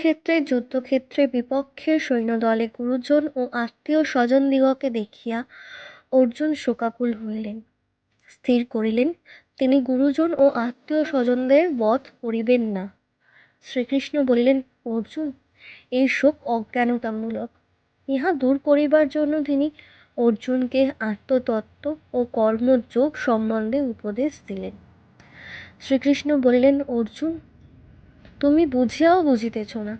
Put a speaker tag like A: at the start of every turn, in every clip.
A: কুরুক্ষেত্রে যুদ্ধক্ষেত্রে বিপক্ষের সৈন্যদলে গুরুজন ও আত্মীয় স্বজনদিগকে দেখিয়া অর্জুন শোকাকুল হইলেন। স্থির করিলেন, তিনি গুরুজন ও আত্মীয় স্বজনদের বধ করিবেন না। শ্রীকৃষ্ণ বলিলেন, অর্জুন, এই শোক অজ্ঞানতামূলক। ইহা দূর করিবার জন্য তিনি অর্জুনকে আত্মতত্ত্ব ও কর্মযোগ সম্বন্ধে উপদেশ দিলেন। শ্রীকৃষ্ণ বলিলেন, অর্জুন তুমি বুঝিয়াও বুঝিতেছ না,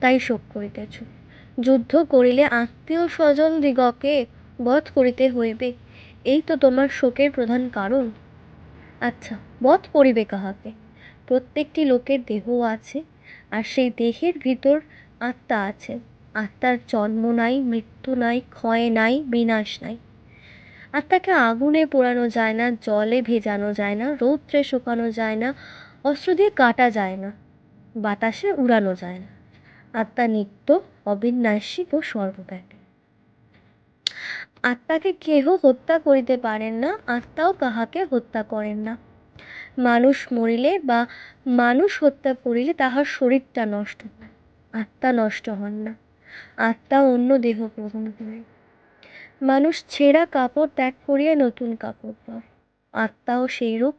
A: তাই শোক করিতেছ। যুদ্ধ করিলে আত্মীয় স্বজন দিগকে বধ করিতে হইবে, এই তো তোমার শোকের প্রধান কারণ। আচ্ছা বধ করিবে কাহাকে? প্রত্যেকটি লোকের দেহ আছে, আর সেই দেহের ভিতর আত্মা আছে। আত্মার জন্ম নাই, মৃত্যু নাই, ক্ষয় নাই, বিনাশ নাই। আত্মাকে আগুনে পোড়ানো যায় না, জলে ভেজানো যায় না, রৌদ্রে শুকানো যায় না অস্ত্র দিয়ে কাটা যায় না। বাতাসে উড়ানো যায় না। আত্মা নিত্য অবিনাশী ও সর্বব্যাপী। আত্মাকে কেহ হত্যা করিতে পারেন না, আত্মাও কাহাকে হত্যা করেন না। মানুষ মরিলে বা মানুষ হত্যা করিলে তাহার শরীরটা নষ্ট হয়, আত্মা নষ্ট হন না। আত্মা অন্য দেহ গ্রহণ করে। মানুষ ছেঁড়া কাপড় ত্যাগ করিয়া নতুন কাপড় পায়। আত্মাও সেইরূপ,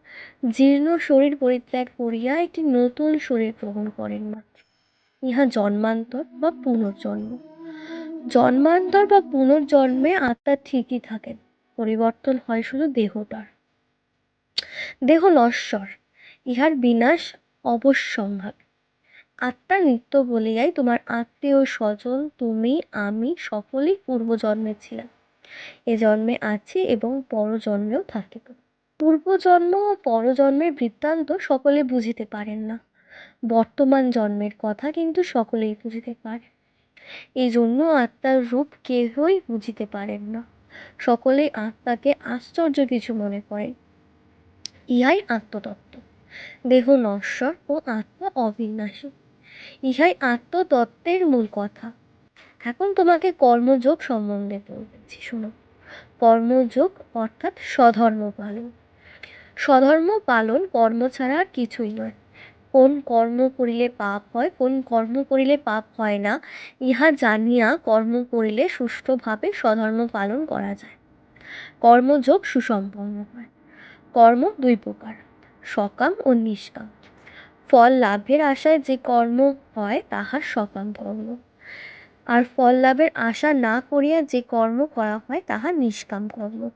A: জীর্ণ শরীর পরিত্যাগ করিয়া একটি নতুন শরীর গ্রহণ করেন মাত্র। ইহা জন্মান্তর বা পুনর্জন্ম। জন্মান্তর বা পুনর্জন্মে আত্মা ঠিকই থাকেন, পরিবর্তন হয় শুধু দেহটার। দেহ নশ্বর, ইহার বিনাশ অবশ্যম্ভাব আত্মা নিত্য বলিয়াই তোমার আত্মীয় স্বজন, তুমি, আমি সকলেই পূর্বজন্মে ছিলাম। এ জন্মে আছি এবং পরজন্মেও থাকিব। পূর্বজন্ম ও পরজন্মের বৃত্তান্ত সকলে বুঝিতে পারেন না। বর্তমান জন্মের কথা কিন্তু সকলেই বুঝিতে পারে। এই জন্য আত্মার রূপ কেহই বুঝিতে পারেন না। সকলেই আত্মাকে আশ্চর্য কিছু মনে করেন ইহাই আত্মতত্ত্ব। দেহ নশ্বর ও আত্মা অবিনাশী। ইহাই আত্মতত্ত্বের মূল কথা। এখন তোমাকে কর্মযোগ সম্বন্ধে বলতেছি, শোনো। কর্মযোগ অর্থাৎ স্বধর্ম পালন স্বধর্ম পালন কর্ম ছাড়া আর কিছুই নয়। কোন কর্ম করিলে পাপ হয়, কোন কর্ম করিলে পাপ হয় না, ইহা জানিয়া কর্ম করিলে সুষ্ঠুভাবে স্বধর্ম পালন করা যায়। কর্মযোগ সুসম্পন্ন হয়। কর্ম দুই প্রকার, সকাম ও নিষ্কাম। ফল লাভের আশায় যে কর্ম হয়, তাহা সকাম কর্ম আর ফল লাভের আশা না করিয়া যে কর্ম করা হয়, তাহা নিষ্কাম কর্ম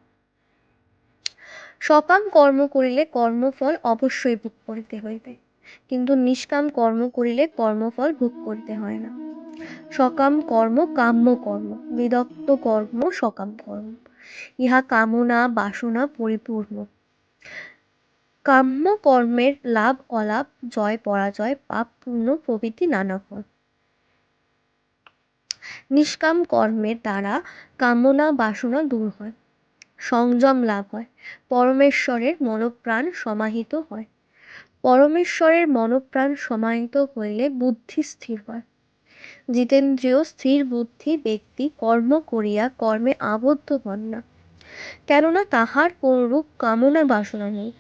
A: সকাম কর্ম করিলে কর্মফল অবশ্যই ভোগ করিতে হইবে। কিন্তু নিষ্কাম কর্ম করিলে কর্মফল ভোগ করতে হয় না। সকাম কর্ম কাম্য কর্ম, বিদক্ত কর্ম সকাম কর্ম। ইহা কামনা, বাসনা পরিপূর্ণ। কাম্য কর্মের লাভ, অলাভ, জয়, পরাজয়, পাপ পূর্ণ প্রভৃতি নানা ফল। নিষ্কাম কর্মের দ্বারা কামনা, বাসনা দূর হয়। সংযম লাভ হয়। পরমেশ্বরের মনোপ্রাণ সমাহিত হয়। পরমেশ্বরের মনোপ্রাণ সমাহিত হইলে বুদ্ধি স্থির হয়। জিতেন্দ্রীয় স্থির বুদ্ধি ব্যক্তি কর্ম করিয়া কর্মে আবদ্ধ হন না। কেননা তাহার কোনরূপ কামনা বাসনা নেই।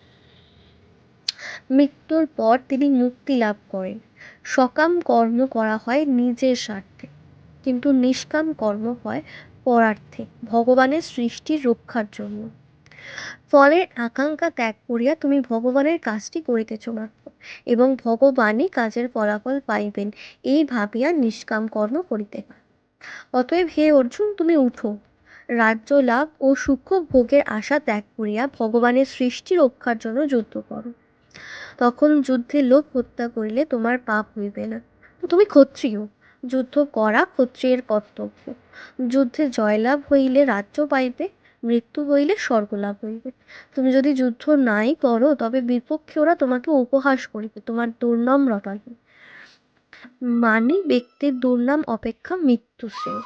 A: মৃত্যুর পর তিনি মুক্তি লাভ করেন। সকাম কর্ম করা হয় নিজের স্বার্থে। কিন্তু নিষ্কাম কর্ম হয় পরার্থে, ভগবানের সৃষ্টির রক্ষার জন্য। ফলের আকাঙ্ক্ষা ত্যাগ করিয়া তুমি ভগবানের কাজটি করিতেছ মাত্র এবং ভগবানই কাজের ফলাফল পাইবেন, এই ভাবিয়া নিষ্কাম কর্ম করিতে অতএব হে অর্জুন, তুমি উঠো। রাজ্য লাভ ও সূক্ষ্ম ভোগের আশা ত্যাগ করিয়া ভগবানের সৃষ্টি রক্ষার জন্য যুদ্ধ করো। তখন যুদ্ধে লোক হত্যা করিলে তোমার পাপ হইবে না। তুমি ক্ষত্রিয়। যুদ্ধ করা ক্ষত্রিয়ের কর্তব্য। যুদ্ধে জয়লাভ হইলে রাজ্য পাইবে, মৃত্যু হইলে স্বর্গলাভ হইবে। তুমি যদি যুদ্ধ নাই করো, তবে বিপক্ষে ওরা তোমাকে উপহাস করিবে, তোমার দুর্নাম রটাবে মানে ব্যক্তির দুর্নাম অপেক্ষা মৃত্যু শ্রেয়